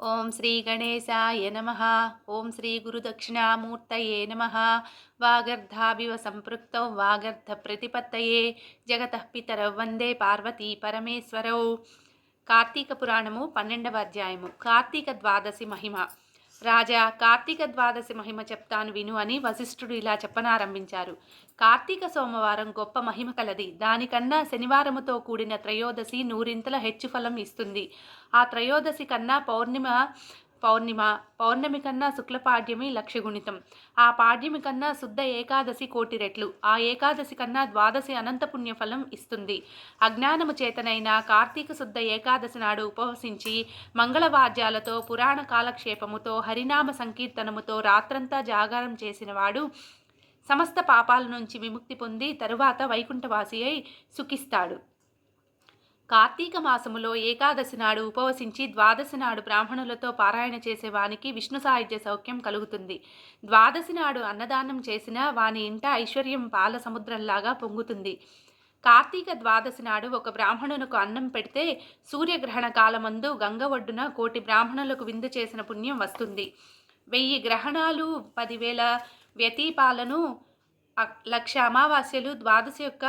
ఓం శ్రీ గణేశాయ నమ. ఓం శ్రీ గురుదక్షిణామూర్తయే నమ. వాగర్ధావివ సంపృక్తౌ వాగర్ధ ప్రతిపత్తయే. జగత పితరౌ వందే పార్వతీ పరమేశ్వరౌ. కార్తీక పురాణము పన్నెండవ అధ్యాయము. కార్తీక ద్వాదశి మహిమ. రాజా కార్తీక ద్వాదశి మహిమ చెప్తాను విను అని వశిష్ఠుడు ఇలా చెప్పనారంభించారు. కార్తీక సోమవారం గొప్ప మహిమ కలది. దానికన్నా శనివారముతో కూడిన త్రయోదశి నూరింతల హెచ్చు ఫలం ఇస్తుంది. ఆ త్రయోదశి కన్నా పౌర్ణిమ పౌర్ణిమ పౌర్ణమి కన్నా శుక్లపాడ్యమి లక్ష్యగుణితం. ఆ పాడ్యమి కన్నా శుద్ధ ఏకాదశి కోటి రెట్లు. ఆ ఏకాదశి కన్నా ద్వాదశి అనంత పుణ్యఫలం ఇస్తుంది. అజ్ఞానము చేతనైన కార్తీక శుద్ధ ఏకాదశి నాడు ఉపవసించి మంగళవాద్యాలతో పురాణ కాలక్షేపముతో హరినామ సంకీర్తనముతో రాత్రంతా జాగారం చేసినవాడు సమస్త పాపాల నుంచి విముక్తి పొంది తరువాత వైకుంఠవాసి అయి సుఖిస్తాడు. కార్తీక మాసములో ఏకాదశి నాడు ఉపవసించి ద్వాదశి నాడు బ్రాహ్మణులతో పారాయణ చేసే వానికి విష్ణు సాహిత్య సౌఖ్యం కలుగుతుంది. ద్వాదశి నాడు అన్నదానం చేసిన వాని ఇంట ఐశ్వర్యం పాల సముద్రంలాగా పొంగుతుంది. కార్తీక ద్వాదశి నాడు ఒక బ్రాహ్మణునకు అన్నం పెడితే సూర్యగ్రహణ కాలమందు గంగ ఒడ్డున కోటి బ్రాహ్మణులకు విందు చేసిన పుణ్యం వస్తుంది. వెయ్యి గ్రహణాలు పదివేల వ్యతీపాలను లక్ష అమావాస్యలు ద్వాదశి యొక్క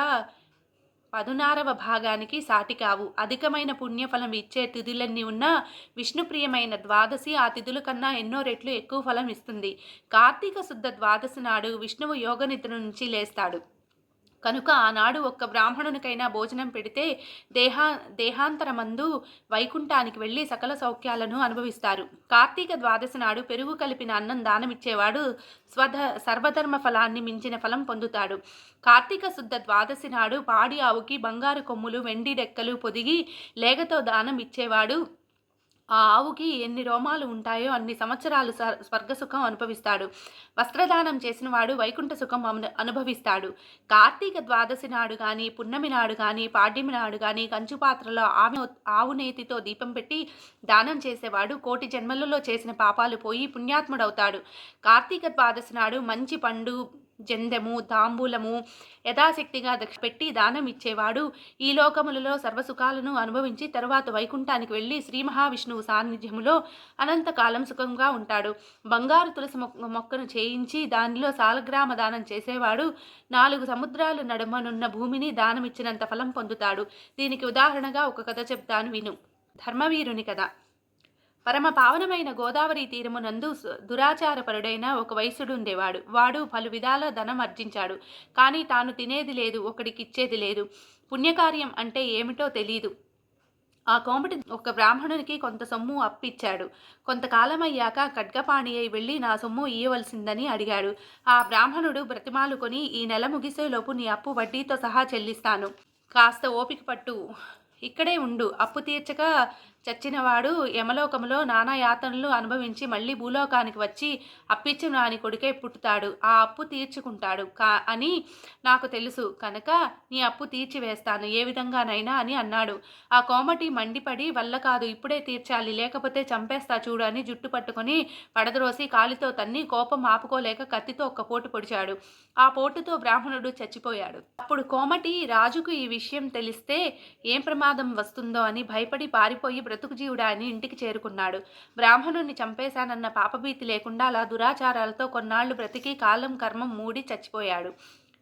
పదునారవ భాగానికి సాటి కావు అధికమైన పుణ్యఫలం ఇచ్చే తిథులన్నీ ఉన్నా విష్ణుప్రియమైన ద్వాదశి ఆ తిథుల కన్నా ఎన్నో రెట్లు ఎక్కువ ఫలం ఇస్తుంది. కార్తీక శుద్ధ ద్వాదశి నాడు విష్ణువు యోగనిద్ర నుంచి లేస్తాడు. కనుక ఆనాడు ఒక్క బ్రాహ్మణునికైనా భోజనం పెడితే దేహా దేహాంతరమందు వైకుంఠానికి వెళ్ళి సకల సౌఖ్యాలను అనుభవిస్తారు. కార్తీక ద్వాదశి నాడు పెరుగు కలిపిన అన్నం దానమిచ్చేవాడు స్వధ సర్వధర్మ ఫలాన్ని మించిన ఫలం పొందుతాడు. కార్తీక శుద్ధ ద్వాదశి నాడు పాడి ఆవుకి బంగారు కొమ్ములు వెండి డెక్కలు పొదిగి లేగతో దానం ఇచ్చేవాడు ఆ ఆవుకి ఎన్ని రోమాలు ఉంటాయో అన్ని సంవత్సరాలు స్వర్గసుఖం స్వర్గ సుఖం అనుభవిస్తాడు. వస్త్రదానం చేసిన వాడు వైకుంఠ సుఖం అను- అనుభవిస్తాడు. కార్తీక ద్వాదశి నాడు కానీ పున్నమి నాడు కానీ పాడ్యమి నాడు కానీ కంచు పాత్రలో ఆమె ఆవు నేతితో దీపం పెట్టి దానం చేసేవాడు కోటి జన్మలలో చేసిన పాపాలు పోయి పుణ్యాత్ముడవుతాడు. కార్తీక ద్వాదశి నాడు మంచి పండు జందెము తాంబూలము యథాశక్తిగా దక్ష పెట్టి దానం ఇచ్చేవాడు. ఈ లోకములలో సర్వసుఖాలను అనుభవించి తరువాత వైకుంఠానికి వెళ్ళి శ్రీ మహావిష్ణువు సాన్నిధ్యములో అనంతకాలం సుఖంగా ఉంటాడు. బంగారు తులసి మొక్కను చేయించి దానిలో సాలగ్రామ దానం చేసేవాడు. నాలుగు సముద్రాలు నడుమనున్న భూమిని దానమిచ్చినంత ఫలం పొందుతాడు. దీనికి ఉదాహరణగా ఒక కథ చెప్తాను విను. ధర్మవీరుని కథ. పరమ పావనమైన గోదావరి తీరమునందు దురాచారపరుడైన ఒక వయసుడుండేవాడు. ఉండేవాడు వాడు పలు విధాల ధనం అర్జించాడు. కానీ తాను తినేది లేదు ఒకడికిచ్చేది లేదు. పుణ్యకార్యం అంటే ఏమిటో తెలియదు ఆ కోమటి ఒక బ్రాహ్మణునికి కొంత సొమ్ము అప్పిచ్చాడు. కొంతకాలమయ్యాక ఖడ్గపాణి అయి వెళ్ళి నా సొమ్ము ఇయ్యవలసిందని అడిగాడు. ఆ బ్రాహ్మణుడు బ్రతిమాలుకొని ఈ నెల ముగిసేలోపు నీ అప్పు వడ్డీతో సహా చెల్లిస్తాను. కాస్త ఓపిక పట్టు. ఇక్కడే ఉండు. అప్పు తీర్చక చచ్చినవాడు యమలోకములో నానా యాతనలు అనుభవించి మళ్ళీ భూలోకానికి వచ్చి అప్పిచ్చిన నాని కొడుకే పుట్టుతాడు. ఆ అప్పు తీర్చుకుంటాడు. కా అని నాకు తెలుసు. కనుక నీ అప్పు తీర్చివేస్తాను. ఏ విధంగానైనా అని అన్నాడు. ఆ కోమటి మండిపడి వల్ల కాదు ఇప్పుడే తీర్చాలి. లేకపోతే చంపేస్తా చూడు అని జుట్టు పట్టుకొని పడద్రోసి కాలితో తన్ని కోపం ఆపుకోలేక కత్తితో ఒక్క పోటు పొడిచాడు. ఆ పోటుతో బ్రాహ్మణుడు చచ్చిపోయాడు. అప్పుడు కోమటి రాజుకు ఈ విషయం తెలిస్తే ఏం ప్రమాదం వస్తుందో అని భయపడి పారిపోయి బ్రతుకు జీవుడా అని ఇంటికి చేరుకున్నాడు. బ్రాహ్మణుణ్ణి చంపేశానన్న పాపభీతి లేకుండా అలా దురాచారాలతో కొన్నాళ్ళు బ్రతికి కాలం కర్మం మూడి చచ్చిపోయాడు.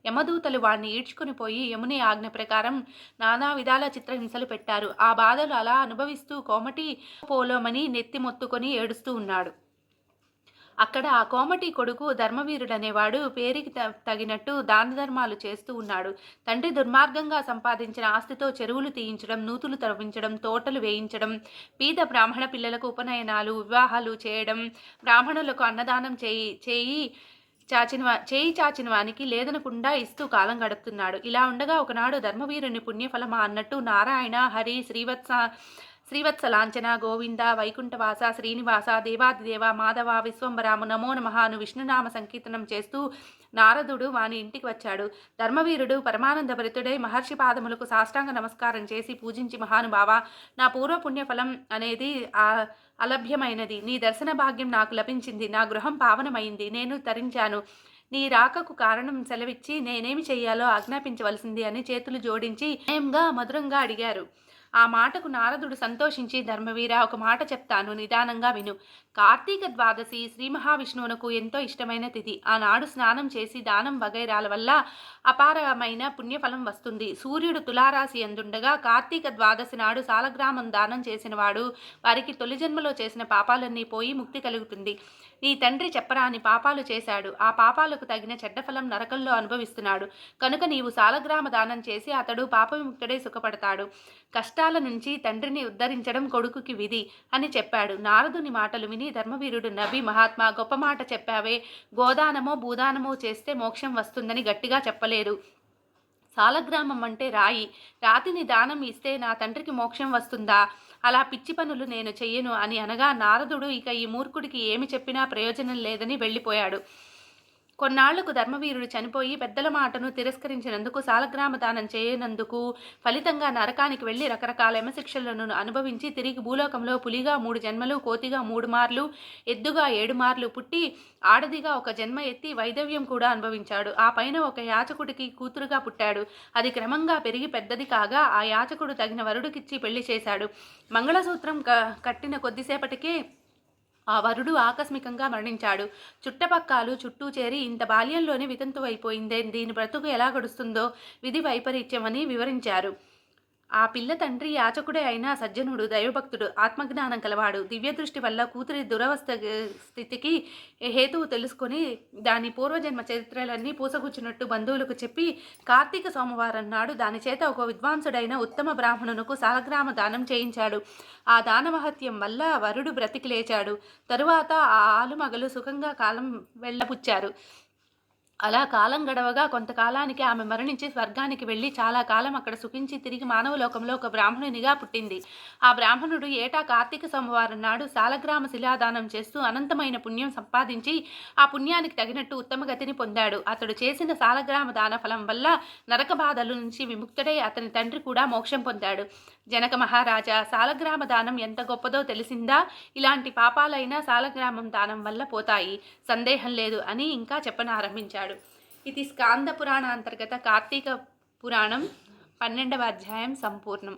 యమదూతలు వాడిని ఈడ్చుకుని పోయి యముని ఆజ్ఞ ప్రకారం నానా విధాల చిత్రహింసలు పెట్టారు. ఆ బాధలు అలా అనుభవిస్తూ కోమటి పోలోమని నెత్తి మొత్తుకొని ఏడుస్తూ ఉన్నాడు. అక్కడ ఆ కోమటి కొడుకు ధర్మవీరుడనేవాడు పేరుకి త- తగినట్టు దాన ధర్మాలు చేస్తూ ఉన్నాడు. తండ్రి దుర్మార్గంగా సంపాదించిన ఆస్తితో చెరువులు తీయించడం నూతులు తవ్వించడం తోటలు వేయించడం పీద బ్రాహ్మణ పిల్లలకు ఉపనయనాలు వివాహాలు చేయడం బ్రాహ్మణులకు అన్నదానం చేయి చేయి చాచిన చేయి చాచిన వానికి లేదనకుండా ఇస్తూ కాలం గడుపుతున్నాడు. ఇలా ఉండగా ఒకనాడు ధర్మవీరుని పుణ్యఫలమా అన్నట్టు నారాయణ హరి శ్రీవత్స శ్రీవత్స లాంఛన గోవింద వైకుంఠవాస శ్రీనివాస దేవాదిదేవ మాధవ విశ్వంబరాము నమో నమః అను విష్ణునామ సంకీర్తనం చేస్తూ నారదుడు వాని ఇంటికి వచ్చాడు. ధర్మవీరుడు పరమానంద భరితుడై మహర్షి పాదములకు సాష్టాంగ నమస్కారం చేసి పూజించి మహానుభావ నా పూర్వపుణ్యఫలం అనేది అలభ్యమైనది. నీ దర్శన భాగ్యం నాకు లభించింది. నా గృహం పావనమైంది. నేను తరించాను. నీ రాకకు కారణం సెలవిచ్చి నేనేమి చేయాలో ఆజ్ఞాపించవలసింది అని చేతులు జోడించి నయంగా మధురంగా అడిగారు. ఆ మాటకు నారదుడు సంతోషించి ధర్మవీర ఒక మాట చెప్తాను నిదానంగా విను. కార్తీక ద్వాదశి శ్రీ మహావిష్ణువునకు ఎంతో ఇష్టమైన తిథి. ఆనాడు స్నానం చేసి దానం వగైరాల వల్ల అపారమైన పుణ్యఫలం వస్తుంది. సూర్యుడు తులారాశి ఎందుండగా కార్తీక ద్వాదశి నాడు సాలగ్రామం దానం చేసినవాడు వారికి తొలి జన్మలో చేసిన పాపాలన్నీ పోయి ముక్తి కలుగుతుంది. నీ తండ్రి చెప్పరాని పాపాలు చేశాడు. ఆ పాపాలకు తగిన చెడ్డఫలం నరకంలో అనుభవిస్తున్నాడు. కనుక నీవు సాలగ్రామ దానం చేసి అతడు పాపవిముక్తుడై సుఖపడతాడు. కష్ట కష్టాల నుంచి తండ్రిని ఉద్ధరించడం కొడుకుకి విధి అని చెప్పాడు. నారదుని మాటలు విని ధర్మవీరుడు నవ్వి మహాత్మా గొప్ప మాట చెప్పావే. గోదానమో భూదానమో చేస్తే మోక్షం వస్తుందని గట్టిగా చెప్పలేదు సాలగ్రామం అంటే రాయి. రాతిని దానం ఇస్తే నా తండ్రికి మోక్షం వస్తుందా? అలా పిచ్చి పనులు నేను చెయ్యను అని అనగా నారదుడు ఇక ఈ మూర్ఖుడికి ఏమి చెప్పినా ప్రయోజనం లేదని వెళ్ళిపోయాడు. కొన్నాళ్ళకు ధర్మవీరుడు చనిపోయి పెద్దల మాటను తిరస్కరించినందుకు సాలగ్రామ దానం చేయనందుకు ఫలితంగా నరకానికి వెళ్ళి రకరకాల యమశిక్షలను అనుభవించి తిరిగి భూలోకంలో పులిగా మూడు జన్మలు కోతిగా మూడు మార్లు ఎద్దుగా ఏడు మార్లు పుట్టి ఆడదిగా ఒక జన్మ ఎత్తి వైదవ్యం కూడా అనుభవించాడు. ఆ పైన ఒక యాచకుడికి కూతురుగా పుట్టాడు. అది క్రమంగా పెరిగి పెద్దది కాగా ఆ యాచకుడు తగిన వరుడికిచ్చి పెళ్ళి చేశాడు. మంగళసూత్రం క కట్టిన కొద్దిసేపటికే ఆ వరుడు ఆకస్మికంగా మరణించాడు. చుట్టపక్కాలు చుట్టూ చేరి ఇంత బాల్యంలోనే వితంతువైపోయిందే దీని బ్రతుకు ఎలా గడుస్తుందో విధి వైపరీత్యమని వివరించారు. ఆ పిల్ల తండ్రి యాచకుడే అయినా సజ్జనుడు దైవభక్తుడు ఆత్మజ్ఞానం కలవాడు. దివ్యదృష్టి వల్ల కూతురి దురవస్థ స్థితికి హేతువు తెలుసుకొని దాని పూర్వజన్మ చరిత్రలన్నీ పూసగుచ్చినట్టు బంధువులకు చెప్పి కార్తీక సోమవారం నాడు దాని చేత ఒక విద్వాంసుడైన ఉత్తమ బ్రాహ్మణునకు సాలగ్రామ దానం చేయించాడు. ఆ దానమహత్యం వల్ల వరుడు బ్రతికి లేచాడు. తరువాత ఆ ఆలుమగలు సుఖంగా కాలం వెళ్ళపుచ్చారు అలా కాలం గడవగా కొంతకాలానికి ఆమె మరణించి స్వర్గానికి వెళ్ళి చాలా కాలం అక్కడ సుఖించి తిరిగి మానవ లోకంలో ఒక బ్రాహ్మణునిగా పుట్టింది. ఆ బ్రాహ్మణుడు ఏటా కార్తీక సోమవారం నాడు సాలగ్రామ శిలాదానం చేస్తూ అనంతమైన పుణ్యం సంపాదించి ఆ పుణ్యానికి తగినట్టు ఉత్తమ గతిని పొందాడు. అతడు చేసిన సాలగ్రామ దాన ఫలం వల్ల నరక బాధల నుంచి విముక్తుడై అతని తండ్రి కూడా మోక్షం పొందాడు. జనక మహారాజా సాలగ్రామ దానం ఎంత గొప్పదో తెలిసిందా? ఇలాంటి పాపాలైనా సాలగ్రామం దానం వల్ల పోతాయి. సందేహం లేదు అని ఇంకా చెప్పనారంభించాడు. చేశాడు ఇది స్కాంద పురాణ అంతర్గత కార్తీక పురాణం పన్నెండవ అధ్యాయం సంపూర్ణం.